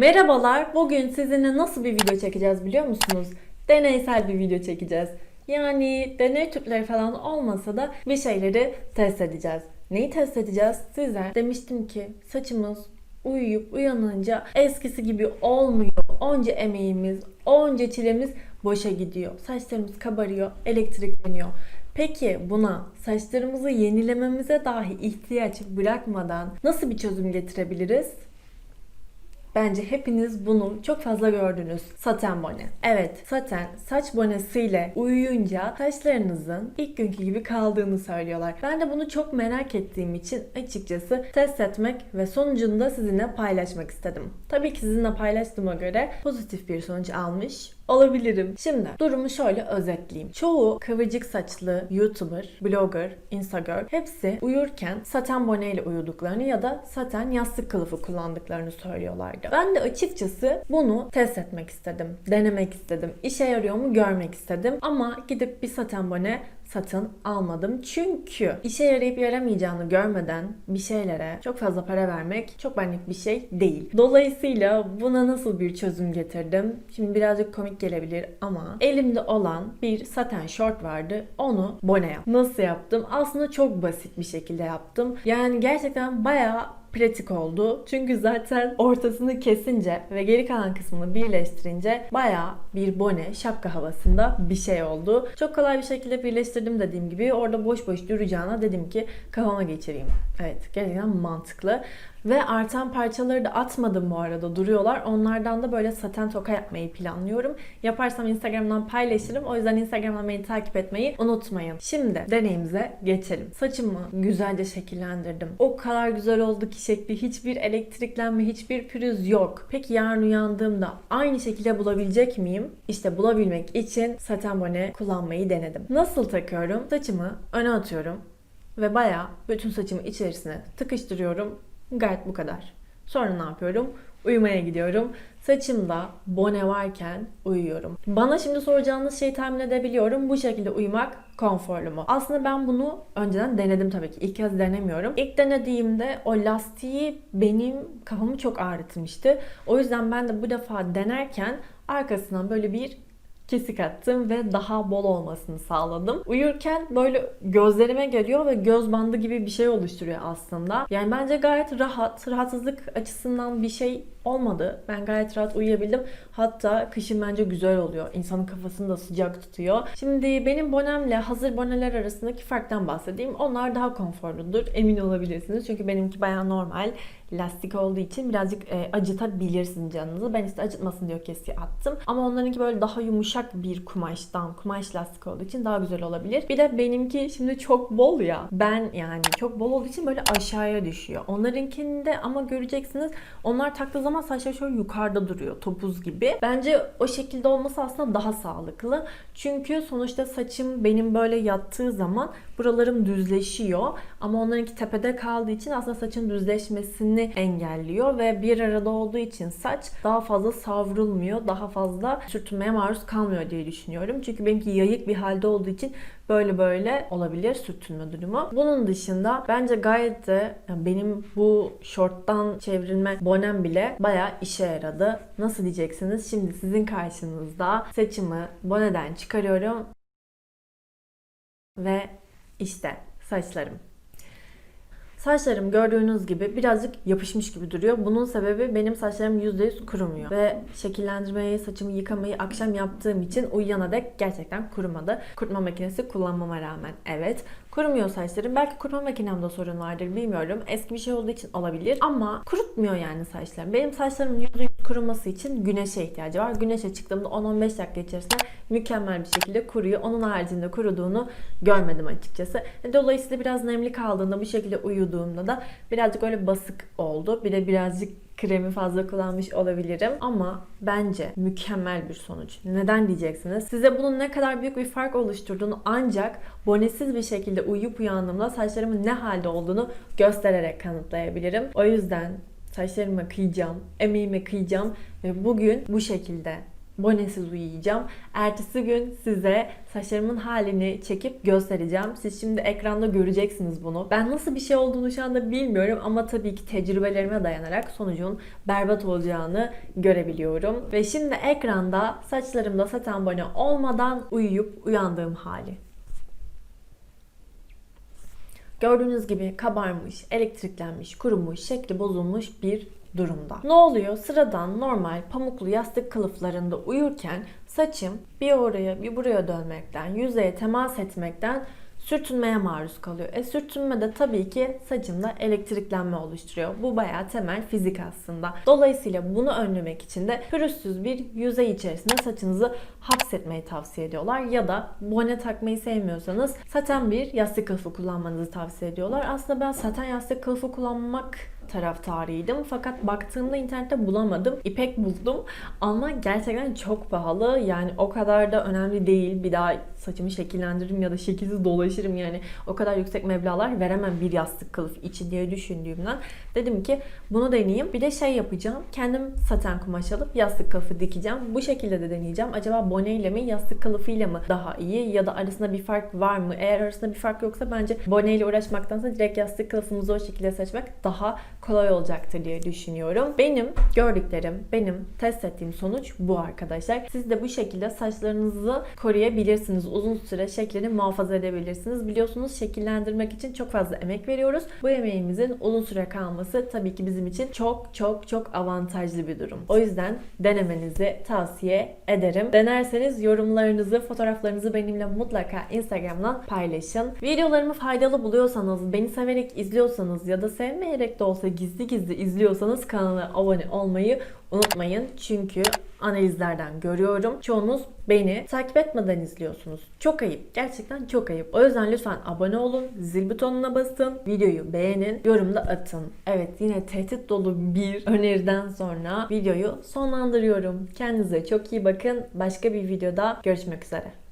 Merhabalar. Bugün sizinle nasıl bir video çekeceğiz biliyor musunuz? Deneysel bir video çekeceğiz. Yani deney tüpleri falan olmasa da bir şeyleri test edeceğiz. Neyi test edeceğiz? Size demiştim ki saçımız uyuyup uyanınca eskisi gibi olmuyor. Onca emeğimiz, onca çilemiz boşa gidiyor. Saçlarımız kabarıyor, elektrikleniyor. Peki buna saçlarımızı yenilememize dahi ihtiyaç bırakmadan nasıl bir çözüm getirebiliriz? Bence hepiniz bunu çok fazla gördünüz. Saten bone. Evet, saten saç bonesiyle uyuyunca saçlarınızın ilk günkü gibi kaldığını söylüyorlar. Ben de bunu çok merak ettiğim için açıkçası test etmek ve sonucunu da sizinle paylaşmak istedim. Tabii ki sizinle paylaştığıma göre pozitif bir sonuç almış olabilirim. Şimdi durumu şöyle özetleyeyim. Çoğu kıvırcık saçlı YouTuber, blogger, Instagram hepsi uyurken saten boneyle uyuduklarını ya da saten yastık kılıfı kullandıklarını söylüyorlardı. Ben de açıkçası bunu test etmek istedim. Denemek istedim. İşe yarıyor mu görmek istedim. Ama gidip bir saten bone satın almadım. Çünkü işe yarayıp yaramayacağını görmeden bir şeylere çok fazla para vermek çok benlik bir şey değil. Dolayısıyla buna nasıl bir çözüm getirdim? Şimdi birazcık komik gelebilir ama elimde olan bir saten short vardı. Onu bone yaptım. Nasıl yaptım? Aslında çok basit bir şekilde yaptım. Yani gerçekten bayağı pratik oldu. Çünkü zaten ortasını kesince ve geri kalan kısmını birleştirince baya bir bone, şapka havasında bir şey oldu. Çok kolay bir şekilde birleştirdim dediğim gibi. Orada boş boş duracağına dedim ki kafama geçireyim. Evet gerçekten mantıklı. Ve artan parçaları da atmadım bu arada duruyorlar. Onlardan da böyle saten toka yapmayı planlıyorum. Yaparsam Instagram'dan paylaşırım. O yüzden Instagram'dan beni takip etmeyi unutmayın. Şimdi deneyimize geçelim. Saçımı güzelce şekillendirdim. O kadar güzel oldu ki şekli hiçbir elektriklenme, hiçbir pürüz yok. Peki yarın uyandığımda aynı şekilde bulabilecek miyim? İşte bulabilmek için saten bone kullanmayı denedim. Nasıl takıyorum? Saçımı öne atıyorum ve bayağı bütün saçımı içerisine tıkıştırıyorum. Gayet bu kadar. Sonra ne yapıyorum? Uyumaya gidiyorum. Saçımda bone varken uyuyorum. Bana şimdi soracağınız şeyi tahmin edebiliyorum. Bu şekilde uyumak konforlu mu? Aslında ben bunu önceden denedim tabii ki. İlk kez denemiyorum. İlk denediğimde o lastiği benim kafamı çok ağrıtmıştı. O yüzden ben de bu defa denerken arkasından böyle bir kesik attım ve daha bol olmasını sağladım. Uyurken böyle gözlerime geliyor ve göz bandı gibi bir şey oluşturuyor aslında. Yani bence gayet rahat, rahatsızlık açısından bir şey olmadı. Ben gayet rahat uyuyabildim. Hatta kışın bence güzel oluyor. İnsanın kafasını da sıcak tutuyor. Şimdi benim bonemle hazır boneler arasındaki farktan bahsedeyim. Onlar daha konforludur. Emin olabilirsiniz. Çünkü benimki bayağı normal lastik olduğu için birazcık e, acıtabilirsin canınızı. Ben işte acıtmasın diye kesiye attım. Ama onlarınki böyle daha yumuşak bir kumaştan, kumaş lastik olduğu için daha güzel olabilir. Bir de benimki şimdi çok bol ya. Ben yani çok bol olduğu için böyle aşağıya düşüyor. Onlarınkinde ama göreceksiniz onlar taktığı zaman saçları şöyle yukarıda duruyor topuz gibi. Bence o şekilde olması aslında daha sağlıklı. Çünkü sonuçta saçım benim böyle yattığı zaman buralarım düzleşiyor. Ama onlarınki tepede kaldığı için aslında saçın düzleşmesini engelliyor ve bir arada olduğu için saç daha fazla savrulmuyor, daha fazla sürtünmeye maruz kalmıyor diye düşünüyorum. Çünkü benimki yayık bir halde olduğu için böyle böyle olabilir sürtünme durumu. Bunun dışında bence gayet de yani benim bu şorttan çevrilme bonem bile bayağı işe yaradı. Nasıl diyeceksiniz? Şimdi sizin karşınızda saçımı boneden çıkarıyorum ve işte saçlarım. Saçlarım gördüğünüz gibi birazcık yapışmış gibi duruyor. Bunun sebebi benim saçlarım %100 kurumuyor. Ve şekillendirmeyi, saçımı yıkamayı akşam yaptığım için uyuyana dek gerçekten kurumadı. Kurutma makinesi kullanmama rağmen evet. Kurumuyor saçlarım. Belki kurutma makinemde sorun vardır bilmiyorum. Eski bir şey olduğu için olabilir. Ama kurutmuyor yani saçlarım. Benim saçlarımın %100 kuruması için güneşe ihtiyacı var. Güneşe çıktığımda 10-15 dakika içerisinde mükemmel bir şekilde kuruyor. Onun haricinde kuruduğunu görmedim açıkçası. Dolayısıyla biraz nemli kaldığında bu şekilde uyuduğumda da birazcık öyle basık oldu. Bir de birazcık kremi fazla kullanmış olabilirim ama bence mükemmel bir sonuç. Neden diyeceksiniz? Size bunun ne kadar büyük bir fark oluşturduğunu ancak bonesiz bir şekilde uyuyup uyandığımda saçlarımın ne halde olduğunu göstererek kanıtlayabilirim. O yüzden saçlarıma kıyacağım, emeğime kıyacağım ve bugün bu şekilde bonesiz uyuyacağım. Ertesi gün size saçlarımın halini çekip göstereceğim. Siz şimdi ekranda göreceksiniz bunu. Ben nasıl bir şey olduğunu şu anda bilmiyorum ama tabii ki tecrübelerime dayanarak sonucun berbat olacağını görebiliyorum. Ve şimdi ekranda saçlarımda saten bone olmadan uyuyup uyandığım hali. Gördüğünüz gibi kabarmış, elektriklenmiş, kurumuş, şekli bozulmuş bir durumda. Ne oluyor? Sıradan normal pamuklu yastık kılıflarında uyurken saçım bir oraya bir buraya dönmekten, yüzeye temas etmekten sürtünmeye maruz kalıyor. E sürtünme de tabii ki saçımda elektriklenme oluşturuyor. Bu bayağı temel fizik aslında. Dolayısıyla bunu önlemek için de pürüzsüz bir yüzey içerisinde saçınızı hapsetmeyi tavsiye ediyorlar. Ya da bone takmayı sevmiyorsanız saten bir yastık kılıfı kullanmanızı tavsiye ediyorlar. Aslında ben saten yastık kılıfı kullanmak taraftarıydım. Fakat baktığımda internette bulamadım. İpek buldum ama gerçekten çok pahalı. Yani o kadar da önemli değil. Bir daha saçımı şekillendiririm ya da şekilsiz dolaşırım yani. O kadar yüksek meblağlar veremem bir yastık kılıf için diye düşündüğümden. Dedim ki bunu deneyeyim. Bir de şey yapacağım. Kendim saten kumaş alıp yastık kılıfı dikeceğim. Bu şekilde de deneyeceğim. Acaba boneyle mi yastık kılıfıyla mı daha iyi ya da arasında bir fark var mı? Eğer arasında bir fark yoksa bence boneyle uğraşmaktansa direkt yastık kılıfımızı o şekilde seçmek daha kolay olacaktır diye düşünüyorum. Benim gördüklerim, benim test ettiğim sonuç bu arkadaşlar. Siz de bu şekilde saçlarınızı koruyabilirsiniz. Uzun süre şeklini muhafaza edebilirsiniz. Biliyorsunuz şekillendirmek için çok fazla emek veriyoruz. Bu emeğimizin uzun süre kalması tabii ki bizim için çok çok çok avantajlı bir durum. O yüzden denemenizi tavsiye ederim. Denerseniz yorumlarınızı, fotoğraflarınızı benimle mutlaka Instagram'dan paylaşın. Videolarımı faydalı buluyorsanız, beni severek izliyorsanız ya da sevmeyerek de olsa gizli gizli izliyorsanız kanala abone olmayı unutmayın. Çünkü analizlerden görüyorum. Çoğunuz beni takip etmeden izliyorsunuz. Çok ayıp. Gerçekten çok ayıp. O yüzden lütfen abone olun. Zil butonuna basın. Videoyu beğenin. Yorumda atın. Evet yine tehdit dolu bir öneriden sonra videoyu sonlandırıyorum. Kendinize çok iyi bakın. Başka bir videoda görüşmek üzere.